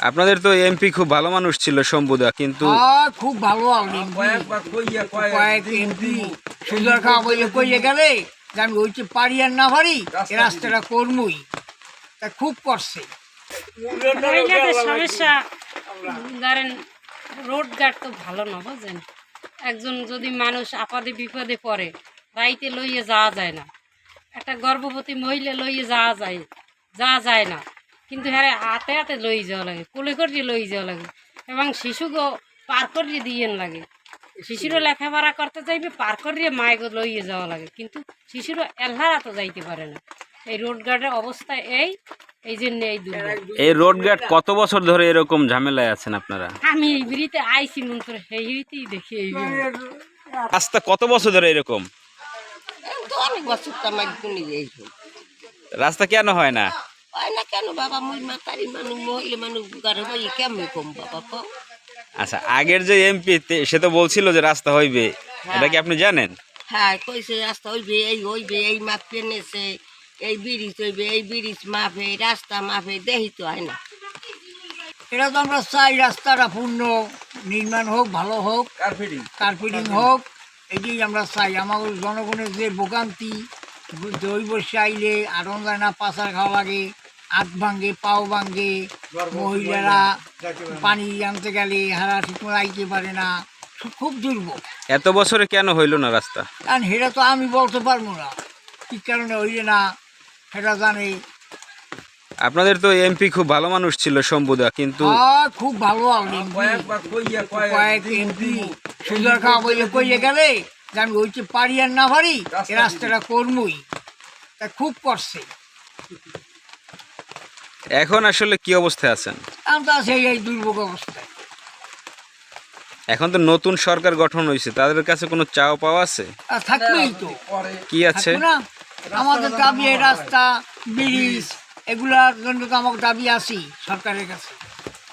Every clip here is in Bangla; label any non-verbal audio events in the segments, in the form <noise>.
আপনাদের তো এমপি খুব ভালো মানুষ ছিল শম্ভুদা কিন্তু হ্যাঁ খুব ভালো এমপি সুন্দর খাওয়া বলে কইয়ে গেলে আমি ওইতে পারি আর না পারি রাস্তাটা করবই তা খুব করছে। মহিলাদের সমস্যা ধরেন রোড ঘাট তো ভালো না বুঝছেন? একজন যদি মানুষ আপদে বিপদে পড়ে রাইতে লইয়ে যাওয়া যায় না। একটা গর্ভবতী মহিলা লইয়ে যাওয়া যায় যাওয়া যায় না। কিন্তু হ্যাঁ হাতে হাতে লই যাওয়া লাগে কোলে করিয়ে লই যাওয়া লাগে। এবং শিশুকে পার করিয়ে দিয়ে লাগে। শিশুরও লেখাপড়া করতে চাইবে পার করিয়ে মায়েকে লইয়ে যাওয়া লাগে। কিন্তু শিশুরও এলহারা তো যাইতে পারে না। এই রোড গার্ডের অবস্থা এই এই জন্য এই এই রোড গার্ড কত বছর ধরে এরকম ঝামেলায় আছেন আপনারা? আমি এই বিড়িতে আইসি মন্ত্র সেই বিড়িতেই দেখি এই। রাস্তা কত বছর ধরে এরকম? অনেক বছর তো আমার রাস্তা কেন হয় না? হয় না কেন বাবা মুই মাতারি মানুষ মহিলা মানুষ ঘরে হই কেমন কম বাবা কম আচ্ছা আগের যে এমপি সে তো বলছিল যে রাস্তা হইবে। এটা কি আপনি জানেন? হ্যাঁ কইছে রাস্তা হইবে এই হইবে এই মাপ পেনেছে এই ব্রিজ হইবে এই ব্রিজ মাপে এই রাস্তা মাপে দেহি তো হয় না। এটা তো আমরা চাই রাস্তাটা পূর্ণ নির্মাণ হোক ভালো হোক কার্পেটিং হোক এটাই আমরা চাই। আমাদের জনগণের যে ভোগান্তি দই বসে আইলে যায় না পাচার খাওয়া লাগে হাত ভাঙ্গে পাও ভাঙ্গে মহিলারা পানি আনতে গেলে হারা ঠিকমতো আইতে পারে না খুব দুর্ভোগ। এত বছরে কেন হইল না রাস্তা? কারণ সেটা তো আমি বলতে পারব না। কি কারণে হইলে না সেটা জানে। আপনাদের তো এমপি খুব ভালো মানুষ ছিল শম্ভুদা কিন্তু হ্যাঁ খুব ভালো। কয়েক এমপি সুন্দর খাওয়া বলে কইয়ে গেলে যে আমি ওইতে পারি আর না পারি এই রাস্তাটা করবই তা খুব করছে। এখন আসলে কি অবস্থায় আছেন? আমি তো আছি এই দুর্ভোগ অবস্থায়। এখন তো নতুন সরকার গঠন হয়েছে তাদের কাছে কোনো চাও পাওয়া আছে? আর থাকবেই তো। কি আছে? থাকবে না। আমাদের দাবি এই রাস্তা ব্রিজ এগুলার জন্য তো আমার দাবি আছি সরকারের কাছে।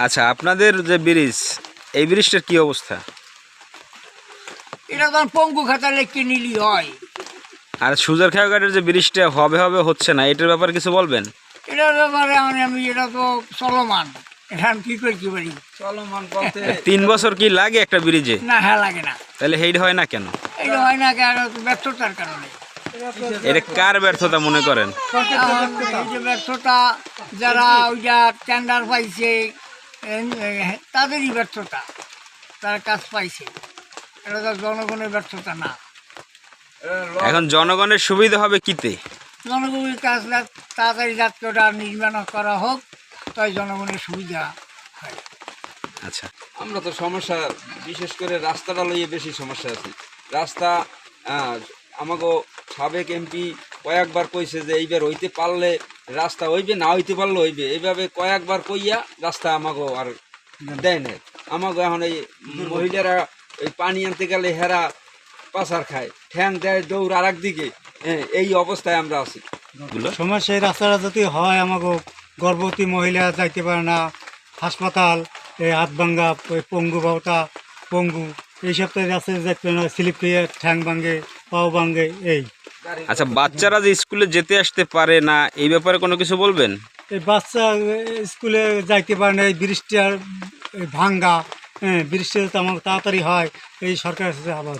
আচ্ছা আপনাদের যে ব্রিজ এই ব্রিজটার কি অবস্থা? এটা তো পঙ্গু খাতা লেখকে নিলি হয়? আর সুজার খেয়াঘাটের যে ব্রিজটা হবে হবে হচ্ছে না এটার ব্যাপারে কিছু বলবেন? এটার ব্যাপারে আমি আমি এটা তো চলমান। আমি কি করতে পারি <laughs> তিন বছর কি লাগে একটা ব্রিজে? না হ্যাঁ লাগে না। তাহলে হেইড হয় না কেন? এটা হয় না কেন? ব্যর্থতার কারণে। এটা কার ব্যর্থতা মনে করেন? এই যে ব্যর্থতা যারা ওইটা টেন্ডার পাইছে তাদেরই ব্যর্থতা। তারা কাজ পাইছে। এটা তো জনগণের ব্যর্থতা না। এখন জনগণের সুবিধা হবে কিতে? জনগণের কাজ তাড়াতাড়ি যাত্রাটা নির্মাণ করা হোক তাই জনগণের সুবিধা হয়। আচ্ছা। আমরা তো সমস্যা বিশেষ করে রাস্তাটা লইয়ে বেশি সমস্যা আছে। রাস্তা আমাগো সাবেক এমপি কয়েকবার কইছে যে এইবার হইতে পারলে রাস্তা হইবে না হইতে পারলে হইবে। এইভাবে কয়েকবার কইয়া রাস্তা আমাগো আর দেয় না আমাকে এখন এই মহিলারা এই পানি আনতে গেলে হেরা পাচার খায়। ঠ্যাং দেয় দৌড় আর দিকে এই অবস্থায় আমরা আছি। সমস্যা এই রাস্তাটা যদি হয় আমাকে গর্ভবতী মহিলা যাইতে পারে না। হাসপাতাল এই হাত ভাঙ্গা ওই পঙ্গু বাউটা পঙ্গু এইসব তো রাস্তায় যাইতে পারে না স্লিপ খেয়ে ঠ্যাং ভাঙ্গে পাও ভাঙ্গে এই। আচ্ছা বাচ্চারা যে স্কুলে যেতে আসতে পারে না এই ব্যাপারে কোনো কিছু বলবেন? এই বাচ্চা স্কুলে যাইতে পারে না এই বৃষ্টির ভাঙ্গা হ্যাঁ বৃষ্টি যাতে আমার তাড়াতাড়ি হয়। এই সরকারের সাথে আবার।